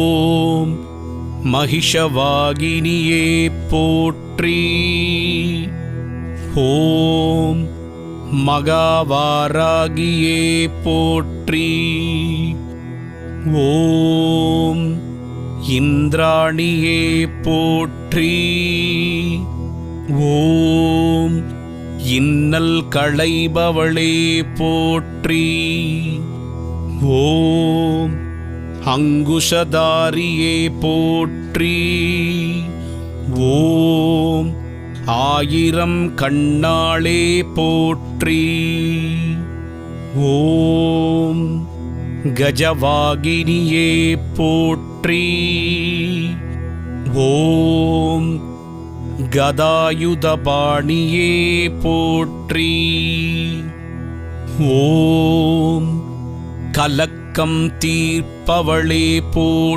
ஓம் மகிஷவாகினியே போற்றி. ஓம் மகாவாராகியே போற்றி. ஓம் இந்திராணியே போற்றி. ஓம் இன்னல் களைபவளே போற்றி. ஓம் அங்குஷதாரியே போற்றி. ஓம் ஆயிரம் கண்ணாளே போற்றி. ஓம் கஜவாகினியே போற்றி. ஓம் கதாயுதபாணியே போற்றி. ஓம் கலக் கலக்கம் தீர்ப்பவளே போற்றி